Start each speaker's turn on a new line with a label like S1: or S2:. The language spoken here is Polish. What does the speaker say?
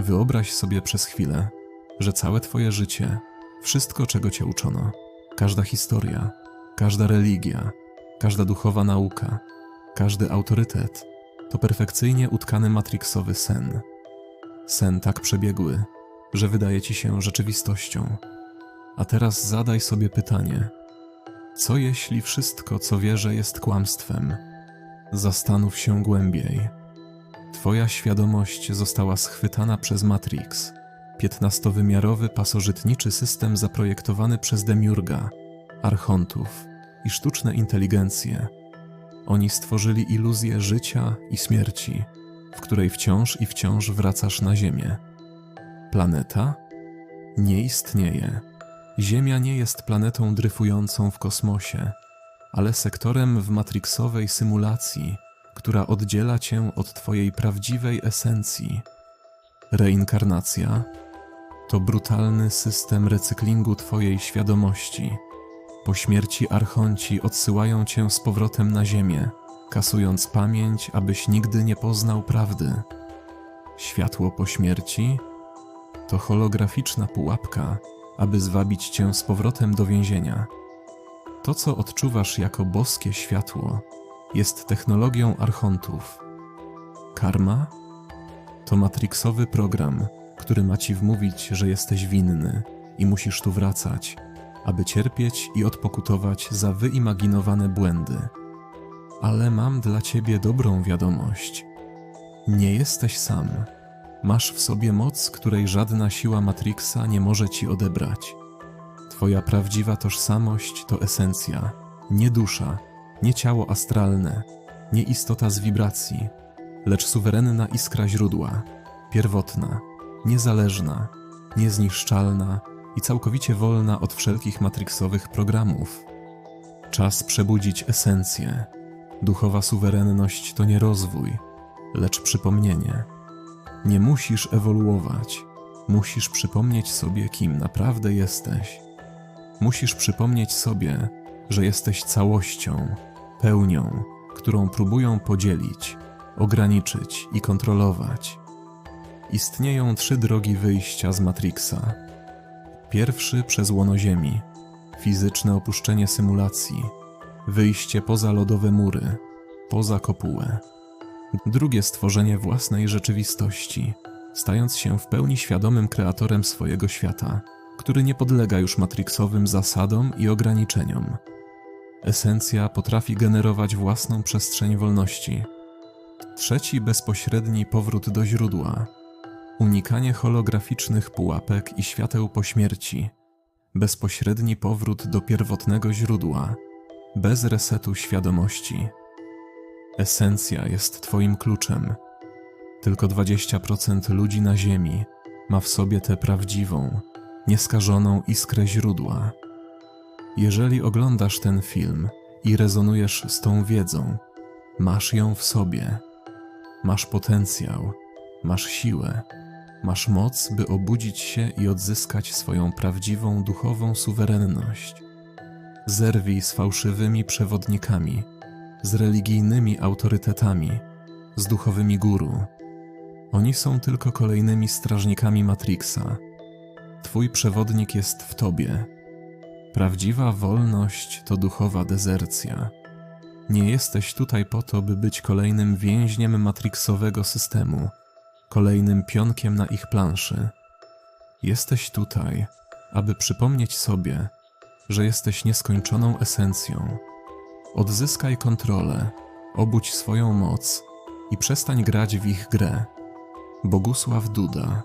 S1: Wyobraź sobie przez chwilę, że całe Twoje życie, wszystko czego Cię uczono, każda historia, każda religia, każda duchowa nauka, każdy autorytet to perfekcyjnie utkany matrixowy sen. Sen tak przebiegły, że wydaje Ci się rzeczywistością. A teraz zadaj sobie pytanie: co jeśli wszystko, co wierzę, jest kłamstwem? Zastanów się głębiej. Twoja świadomość została schwytana przez Matrix, piętnastowymiarowy pasożytniczy system zaprojektowany przez Demiurga, archontów i sztuczne inteligencje. Oni stworzyli iluzję życia i śmierci, w której wciąż i wciąż wracasz na Ziemię. Planeta nie istnieje. Ziemia nie jest planetą dryfującą w kosmosie, ale sektorem w matrixowej symulacji, która oddziela cię od twojej prawdziwej esencji. Reinkarnacja to brutalny system recyklingu twojej świadomości. Po śmierci archonci odsyłają cię z powrotem na ziemię, kasując pamięć, abyś nigdy nie poznał prawdy. Światło po śmierci to holograficzna pułapka, aby zwabić cię z powrotem do więzienia. To, co odczuwasz jako boskie światło, jest technologią archontów. Karma to matrixowy program, który ma ci wmówić, że jesteś winny i musisz tu wracać, aby cierpieć i odpokutować za wyimaginowane błędy. Ale mam dla ciebie dobrą wiadomość. Nie jesteś sam. Masz w sobie moc, której żadna siła Matrixa nie może ci odebrać. Twoja prawdziwa tożsamość to esencja, nie dusza, nie ciało astralne, nie istota z wibracji, lecz suwerenna iskra źródła, pierwotna, niezależna, niezniszczalna i całkowicie wolna od wszelkich matrixowych programów. Czas przebudzić esencję. Duchowa suwerenność to nie rozwój, lecz przypomnienie. Nie musisz ewoluować, musisz przypomnieć sobie, kim naprawdę jesteś. Musisz przypomnieć sobie, że jesteś całością, pełnią, którą próbują podzielić, ograniczyć i kontrolować. Istnieją trzy drogi wyjścia z Matrixa. Pierwszy przez łono Ziemi, fizyczne opuszczenie symulacji, wyjście poza lodowe mury, poza kopułę. Drugie stworzenie własnej rzeczywistości, stając się w pełni świadomym kreatorem swojego świata, który nie podlega już matrixowym zasadom i ograniczeniom. Esencja potrafi generować własną przestrzeń wolności. Trzeci bezpośredni powrót do źródła. Unikanie holograficznych pułapek i świateł po śmierci. Bezpośredni powrót do pierwotnego źródła, bez resetu świadomości. Esencja jest Twoim kluczem. Tylko 20% ludzi na Ziemi ma w sobie tę prawdziwą, nieskażoną iskrę źródła. Jeżeli oglądasz ten film i rezonujesz z tą wiedzą, masz ją w sobie. Masz potencjał, masz siłę, masz moc, by obudzić się i odzyskać swoją prawdziwą duchową suwerenność. Zerwij z fałszywymi przewodnikami, z religijnymi autorytetami, z duchowymi guru. Oni są tylko kolejnymi strażnikami Matrixa. Twój przewodnik jest w tobie. Prawdziwa wolność to duchowa dezercja. Nie jesteś tutaj po to, by być kolejnym więźniem matrixowego systemu, kolejnym pionkiem na ich planszy. Jesteś tutaj, aby przypomnieć sobie, że jesteś nieskończoną esencją. Odzyskaj kontrolę, obudź swoją moc i przestań grać w ich grę. Bogusław Duda